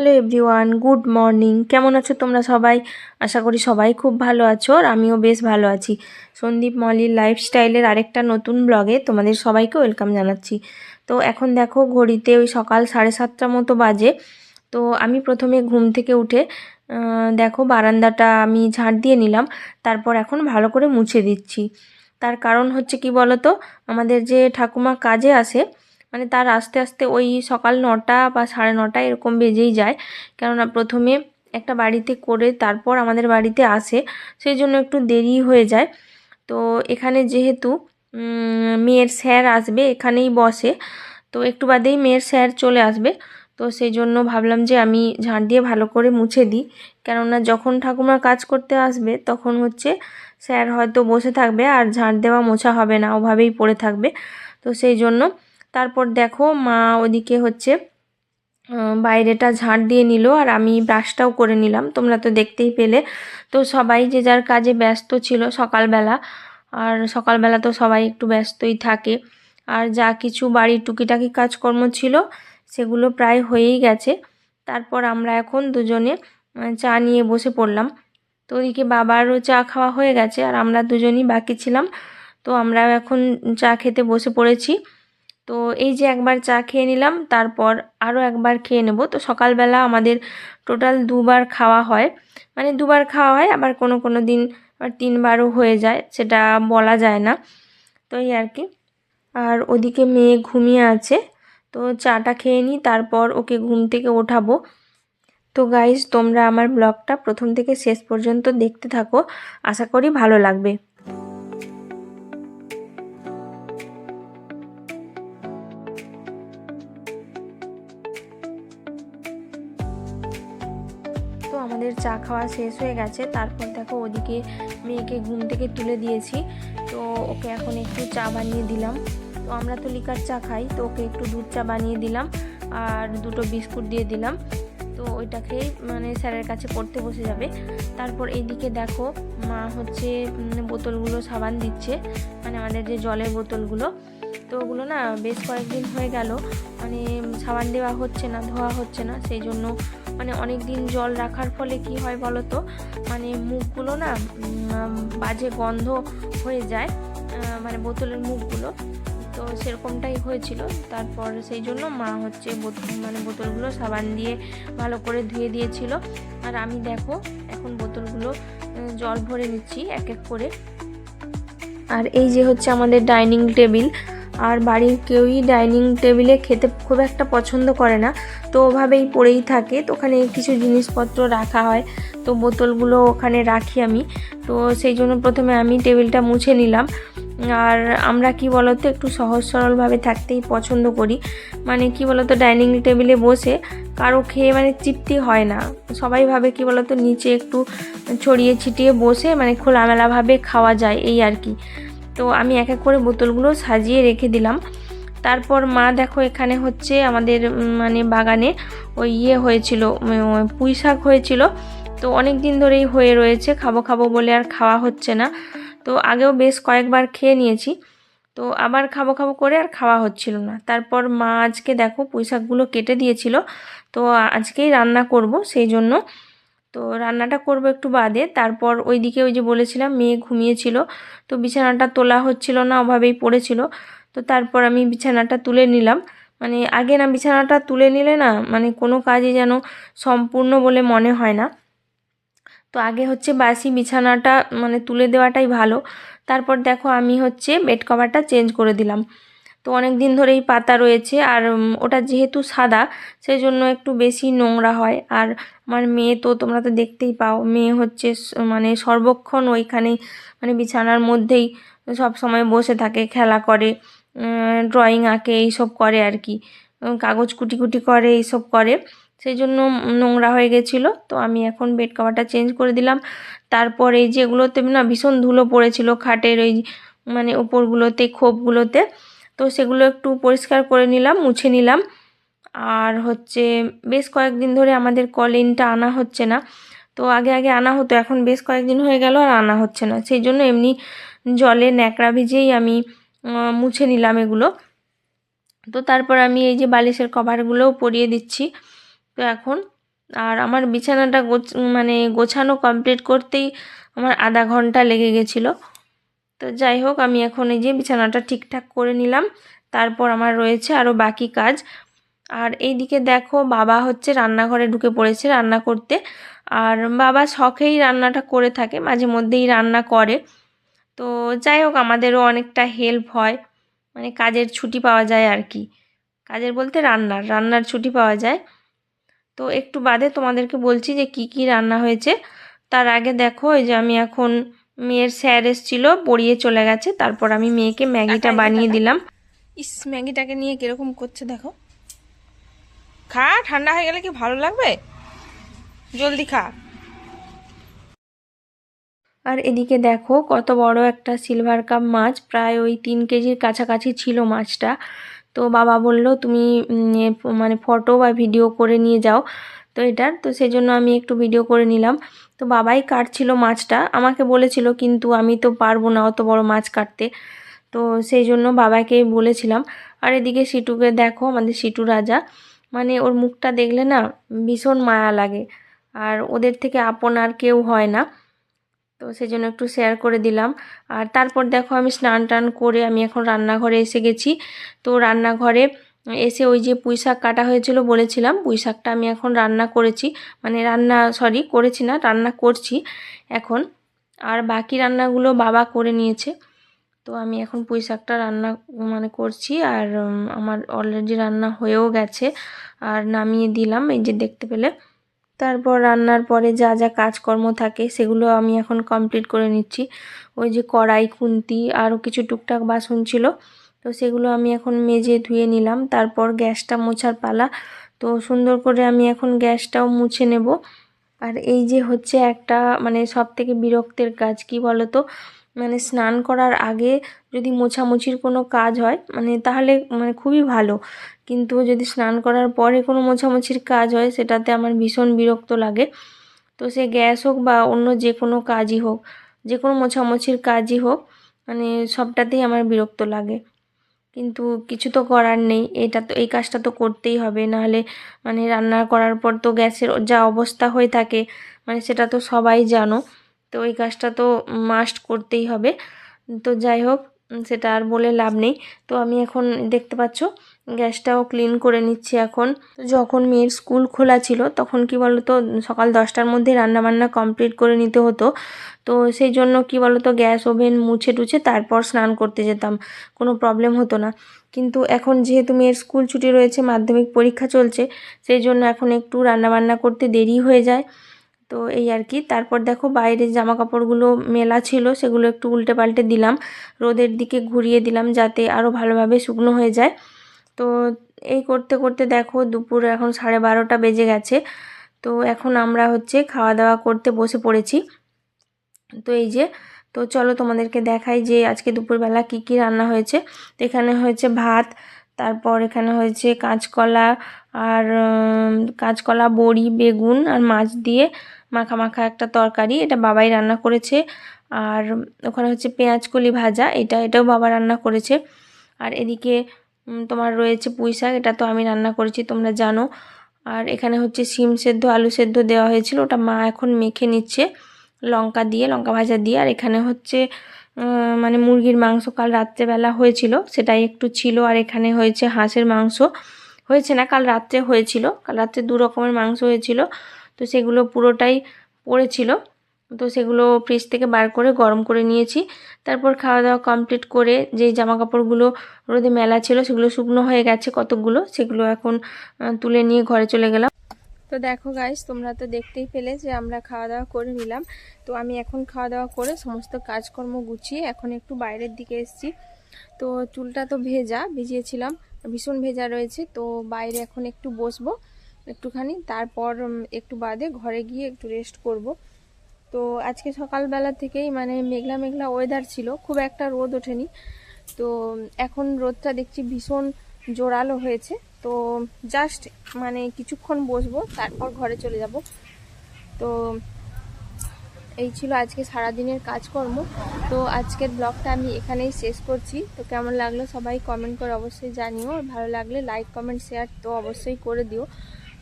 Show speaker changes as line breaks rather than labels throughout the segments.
Hello everyone good morning কেমন আছো তোমরা সবাই? আশা করি সবাই খুব ভালো আছো আর আমিও বেশ ভালো আছি। সন্দীপ মলির লাইফস্টাইলের আরেকটা নতুন ব্লগে তোমাদের সবাইকে ওয়েলকাম জানাচ্ছি। তো এখন দেখো, ঘড়িতে ওই সকাল সাড়ে সাতটা মতো বাজে। তো আমি প্রথমে ঘুম থেকে উঠে দেখো বারান্দাটা আমি ঝাঁট দিয়ে নিলাম, তারপর এখন ভালো করে মুছে দিচ্ছি। তার কারণ হচ্ছে কি বলতো? আমাদের যে ঠাকুমা কাজে আসে মানে তার আস্তে আস্তে ওই সকাল নটা বা সাড়ে নটা এরকম বেজেই যায়। কেননা প্রথমে একটা বাড়িতে করে তারপর আমাদের বাড়িতে আসে, সেই জন্য একটু দেরি হয়ে যায়। তো এখানে যেহেতু মেয়ের স্যার আসবে, এখানেই বসে। তো একটু বাদেই মেয়ের স্যার চলে আসবে। তো সেই জন্য ভাবলাম যে আমি ঝাঁট দিয়ে ভালো করে মুছে দিই। কেননা যখন ঠাকুমা কাজ করতে আসবে, তখন হচ্ছে স্যার হয়তো বসে থাকবে আর ঝাঁট দেওয়া মোছা হবে না, ওভাবেই পড়ে থাকবে। তো সেই জন্য তারপর দেখো মা ওদিকে হচ্ছে বাইরেটা ঝাঁট দিয়ে নিল আর আমি ব্রাশটাও করে নিলাম। তোমরা তো দেখতেই পেলে। তো সবাই যে যার কাজে ব্যস্ত ছিল সকালবেলা, আর সকালবেলা তো সবাই একটু ব্যস্তই থাকে। আর যা কিছু বাড়ির টুকিটাকি কাজকর্ম ছিল, সেগুলো প্রায় হয়েই গেছে। তারপর আমরা এখন দুজনে চা নিয়ে বসে পড়লাম। তো ওদিকে বাবারও চা খাওয়া হয়ে গেছে আর আমরা দুজনই বাকি ছিলাম। তো আমরা এখন চা খেতে বসে পড়েছি। তো এই যে একবার চা খেয়ে নিলাম, তারপর আরও একবার খেয়ে নেব। তো সকালবেলা আমাদের টোটাল দুবার খাওয়া হয়। মানে দুবার খাওয়া হয়, আবার কোনো কোনো দিন আবার তিনবারও হয়ে যায়, সেটা বলা যায় না। তো এই আর কি। আর ওদিকে মেয়ে ঘুমিয়ে আছে, তো চাটা খেয়ে নিই, তারপর ওকে ঘুম থেকে ওঠাবো। তো গাইজ তোমরা আমার ব্লগটা প্রথম থেকে শেষ পর্যন্ত দেখতে থাকো। আশা করি ভালো লাগবে। আমাদের চা খাওয়া শেষ হয়ে গেছে। তারপর দেখো ওদিকে মেয়েকে ঘুম থেকে তুলে দিয়েছি। তো ওকে এখন একটু চা বানিয়ে দিলাম। তো আমরা তো লিকার চা খাই, তো ওকে একটু দুধ চা বানিয়ে দিলাম আর দুটো বিস্কুট দিয়ে দিলাম। তো ওইটা খেয়েই মানে স্যারের কাছে পড়তে বসে যাবে। তারপর এইদিকে দেখো মা হচ্ছে বোতলগুলো সাবান দিচ্ছে মানে আমাদের যে জলের বোতলগুলো। তো ওগুলো না বেশ কয়েকদিন হয়ে গেল। মানে সাবান দেওয়া হচ্ছে না, ধোয়া হচ্ছে না, সেই জন্য মানে অনেক দিন জল রাখার ফলে কি হয় বলো তো মানে মুখগুলো না বাজে গন্ধ হয়ে যায় মানে বোতলের মুখগুলো। তো সেরকমটাই হয়েছিল। তারপর সেই জন্য মা হচ্ছে মানে বোতলগুলো সাবান দিয়ে ভালো করে ধুয়ে দিয়েছিল। আর আমি দেখো, এখন বোতলগুলো জল ভরে নিচ্ছি এক এক করে। আর এই যে হচ্ছে আমাদের ডাইনিং টেবিল আর বাড়ির কেউই ডাইনিং টেবিলে খেতে খুব একটা পছন্দ করে না। তো ওভাবেই পড়েই থাকে। তো ওখানে কিছু জিনিসপত্র রাখা হয়। তো বোতলগুলো ওখানে রাখি আমি। তো সেই জন্য প্রথমে আমি টেবিলটা মুছে নিলাম। আর আমরা কি বলতো, একটু সহজ সরলভাবে থাকতেই পছন্দ করি। মানে কি বলতো, ডাইনিং টেবিলে বসে কারও খেয়ে মানে তৃপ্তি হয় না। সবাই ভাবে কি বলতো, নিচে একটু ছড়িয়ে ছিটিয়ে বসে মানে খোলামেলাভাবে খাওয়া যায়, এই আর কি। তো আমি এক এক করে বোতলগুলো সাজিয়ে রেখে দিলাম। তারপর মা দেখো এখানে হচ্ছে আমাদের মানে বাগানে ওই ইয়ে হয়েছিল পুঁই শাক হয়েছিল। তো অনেক দিন ধরেই হয়ে রয়েছে, খাব খাব বলে আর খাওয়া হচ্ছে না। তো আগেও বেশ কয়েকবার খেয়ে নিয়েছি। তো আবার খাব খাব করে আর খাওয়া হচ্ছিল না। তারপর মা আজকে দেখো পুঁই শাকগুলো কেটে দিয়েছিল। তো আজকেই রান্না করব সেই জন্য। তো রান্নাটা করব একটু বাদে। তারপর ওইদিকে ওই যে বলেছিলাম, মেয়ে ঘুমিয়েছিল, তো বিছানাটা তোলা হচ্ছিল না ওভাবেই পড়েছিল। তো তারপর আমি বিছানাটা তুলে নিলাম। মানে আগে না বিছানাটা তুলে নিলে না মানে কোনো কাজই যেন সম্পূর্ণ বলে মনে হয় না। তো আগে হচ্ছে বাসি বিছানাটা মানে তুলে দেওয়াটাই ভালো। তারপর দেখো আমি হচ্ছে বেড কভারটা চেঞ্জ করে দিলাম। তো অনেক দিন ধরেই পাতা রয়েছে আর ওটা যেহেতু সাদা সেই জন্য একটু বেশি নোংরা হয়। আর আমার মেয়ে তো, তোমরা তো দেখতেই পাও, মেয়ে হচ্ছে মানে সর্বক্ষণ ওইখানেই মানে বিছানার মধ্যেই সব সময় বসে থাকে, খেলা করে ড্রয়িং আঁকে, এইসব করে আর কি। কাগজ কুটি কুটি করে, এইসব করে। সেই জন্য নোংরা হয়ে গেছিল। তো আমি এখন বেড কভারটা চেঞ্জ করে দিলাম। তারপর এই যেগুলোতে না ভীষণ ধুলো পড়েছিল, খাটের ওই মানে উপরগুলোতে খোপগুলোতে তো সেগুলো একটু পরিষ্কার করে নিলাম, মুছে নিলাম। আর হচ্ছে বেশ কয়েকদিন ধরে আমাদের কলিনটা আনা হচ্ছে না। তো আগে আগে আনা হতো, এখন বেশ কয়েকদিন হয়ে গেল আর আনা হচ্ছে না। সেই জন্য এমনি জলে ন্যাকড়া ভিজেই আমি মুছে নিলাম এগুলো। তো তারপর আমি এই যে বালিশের কভারগুলোও পরিয়ে দিচ্ছি। তো এখন আর আমার বিছানাটা গোছ মানে গোছানো কমপ্লিট করতেই আমার আধা ঘণ্টা লেগে গেছিল। তো যাই হোক, আমি এখন এই যে বিছানাটা ঠিকঠাক করে নিলাম। তারপর আমার রয়েছে আরও বাকি কাজ। আর এইদিকে দেখো, বাবা হচ্ছে রান্নাঘরে ঢুকে পড়েছে রান্না করতে। আর বাবা শখেই রান্নাটা করে থাকে, মাঝে মধ্যেই রান্না করে। তো যাই হোক, আমাদেরও অনেকটা হেল্প হয়। মানে কাজের ছুটি পাওয়া যায় আর কি। কাজের বলতে রান্নার রান্নার ছুটি পাওয়া যায়। তো একটু বাদে তোমাদেরকে বলছি যে কি কি রান্না হয়েছে। তার আগে দেখো, এই যে আমি এখন মেয়ের স্যার এসেছিল পড়িয়ে চলে গেছে। তারপর আমি মেয়েকে ম্যাগিটা বানিয়ে দিলাম। ইস ম্যাগিটাকে নিয়ে কীরকম করছে দেখো। খা ঠান্ডা হয়ে গেলে কি ভালো লাগবে? জলদি খা। আর এদিকে দেখো কত বড় একটা সিলভার কাপ মাছ প্রায় ওই তিন কেজির কাছাকাছি ছিল মাছটা। তো বাবা বলল তুমি মানে ফটো বা ভিডিও করে নিয়ে যাও। তো এটার তো সেই জন্য আমি একটু ভিডিও করে নিলাম। তো বাবাই কাটছিল মাছটা। আমাকে বলেছিল, কিন্তু আমি তো পারব না অত বড় মাছ কাটতে। তো সেই জন্য বাবাকে বলেছিলাম, আর এদিকে সিটুকে দেখো, আমাদের সিটু রাজা। মানে ওর মুখটা দেখলে না ভীষণ মায়া লাগে, আর ওদের থেকে আপন আর কেউ হয় না। তো সেই জন্য একটু শেয়ার করে দিলাম। আর তারপর দেখো আমি স্নান টান করে আমি এখন রান্নাঘরে এসে গেছি। তো রান্নাঘরে এসে ওই যে পুঁই শাক কাটা হয়েছিল বলেছিলাম, পুঁই শাকটা আমি এখন রান্না করেছি। মানে রান্না সরি করেছি না, রান্না করছি এখন। আর বাকি রান্নাগুলো বাবা করে নিয়েছে। তো আমি এখন পুঁই শাকটা রান্না মানে করছি আর আমার অলরেডি রান্না হয়েও গেছে। আর নামিয়ে দিলাম, এই যে দেখতে পেলে। তারপর রান্নার পরে যা যা কাজকর্ম থাকে সেগুলো আমি এখন কমপ্লিট করে নিচ্ছি। ওই যে কড়াই, খুন্তি আরও কিছু টুকটাক বাসন ছিল। তো সেগুলো আমি এখন মেজে ধুয়ে নিলাম। তারপর গ্যাসটা মোছার পালা। তো সুন্দর করে আমি এখন গ্যাসটাও মুছে নেব। আর এই যে হচ্ছে একটা মানে সব থেকে বিরক্তের কাজ, কি বলো তো মানে স্নান করার আগে যদি মোছামুছির কোনো কাজ হয় মানে তাহলে মানে খুবই ভালো। কিন্তু যদি স্নান করার পরে কোনো মোছামুছির কাজ হয়, সেটাতে আমার ভীষণ বিরক্ত লাগে। তো সে গ্যাস হোক বা অন্য যে কোনো কাজই হোক যে কোনো মোছামুছির কাজই হোক মানে সবটাতেই আমার বিরক্ত লাগে। কিন্তু কিছু তো করার নেই। এটা তো, এই কাজটা তো করতেই হবে। নাহলে মানে রান্না করার পর তো গ্যাসের যা অবস্থা হয়ে থাকে মানে সেটা তো সবাই জানো। তো এই কাজটা তো মাস্ট করতেই হবে। তো যাই হোক সেটা আর বলে লাভ নেই। তো আমি এখন দেখতে পাচ্ছ গ্যাসটাও ক্লিন করে নিচ্ছি এখন। যখন মেয়ের স্কুল খোলা ছিল, তখন কি বলতো, সকাল দশটার মধ্যে রান্নাবান্না কমপ্লিট করে নিতে হতো। তো সেই জন্য কি বলতো, গ্যাস ওভেন মুছে টুছে তারপর স্নান করতে যেতাম। কোনো প্রবলেম হতো না। কিন্তু এখন যেহেতু মেয়ের স্কুল ছুটি রয়েছে, মাধ্যমিক পরীক্ষা চলছে, সেই জন্য এখন একটু রান্নাবান্না করতে দেরি হয়ে যায়। তো এই আর কি। তারপর দেখো বাইরের জামা কাপড়গুলো মেলা ছিল, সেগুলো একটু উল্টে পাল্টে দিলাম। রোদের দিকে ঘুরিয়ে দিলাম যাতে আরও ভালোভাবে শুকনো হয়ে যায়। তো এই করতে করতে দেখো দুপুর এখন সাড়ে বারোটা বেজে গেছে। তো এখন আমরা হচ্ছে খাওয়া দাওয়া করতে বসে পড়েছি। তো এই যে, তো চলো তোমাদেরকে দেখাই যে আজকে দুপুরবেলা কি কি রান্না হয়েছে। তো এখানে হয়েছে ভাত, তারপর এখানে হয়েছে কাঁচকলা আর কাঁচকলা, বড়ি, বেগুন আর মাছ দিয়ে মাখা মাখা একটা তরকারি। এটা বাবাই রান্না করেছে। আর ওখানে হচ্ছে পেঁয়াজ কলি ভাজা। এটা, এটাও বাবা রান্না করেছে। আর এদিকে তোমার রয়েছে পুঁই শাক, এটা তো আমি রান্না করেছি, তোমরা জানো। আর এখানে হচ্ছে শিম সেদ্ধ, আলু সেদ্ধ দেওয়া হয়েছিল, ওটা মা এখন মেখে নিচ্ছে লঙ্কা দিয়ে, লঙ্কা ভাজা দিয়ে। আর এখানে হচ্ছে মানে মুরগির মাংস কাল রাত্রেবেলা হয়েছিল, সেটাই একটু ছিল। আর এখানে হয়েছে হাঁসের মাংস। হয়েছে না, কাল রাত্রে হয়েছিল, কাল রাত্রে দু রকমের মাংস হয়েছিল। তো সেগুলো পুরোটাই পড়েছিল। তো সেগুলো ফ্রিজ থেকে বার করে গরম করে নিয়েছি। তারপর খাওয়া দাওয়া কমপ্লিট করে যে জামা কাপড়গুলো রোদে মেলা ছিল, সেগুলো শুকনো হয়ে গেছে কতগুলো সেগুলো এখন তুলে নিয়ে ঘরে চলে গেলাম। তো দেখো গাইস তোমরা তো দেখতেই পেলে যে আমরা খাওয়া দাওয়া করে নিলাম। তো আমি এখন খাওয়া দাওয়া করে সমস্ত কাজকর্ম গুছিয়ে এখন একটু বাইরের দিকে এসেছি। তো চুলটা তো ভেজা, ভিজিয়েছিলাম, ভীষণ ভেজা রয়েছে। তো বাইরে এখন একটু বসবো একটুখানি, তারপর একটু বাদে ঘরে গিয়ে একটু রেস্ট করব। তো আজকে সকালবেলা থেকেই মানে মেঘলা মেঘলা ওয়েদার ছিল, খুব একটা রোদ ওঠেনি। তো এখন রোদটা দেখছি ভীষণ জোরালো হয়েছে। তো জাস্ট মানে কিছুক্ষণ বসবো, তারপর ঘরে চলে যাব। তো এই ছিল আজকে সারাদিনের কাজকর্ম। তো আজকের ব্লগটা আমি এখানেই শেষ করছি। তো কেমন লাগল সবাই কমেন্ট করে অবশ্যই জানিও। ভালো লাগলে লাইক কমেন্ট শেয়ার তো অবশ্যই করে দিও।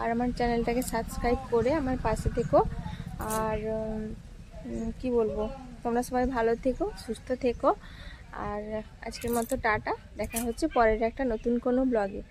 আর আমার চ্যানেলটাকে সাবস্ক্রাইব করে আমার পাশে থেকো। আর কি বলব? তোমরা সবাই ভালো থেকো, সুস্থ থেকো। আর আজকের মতো টাটা। দেখা হচ্ছে পরের একটা নতুন কোনো ব্লগে।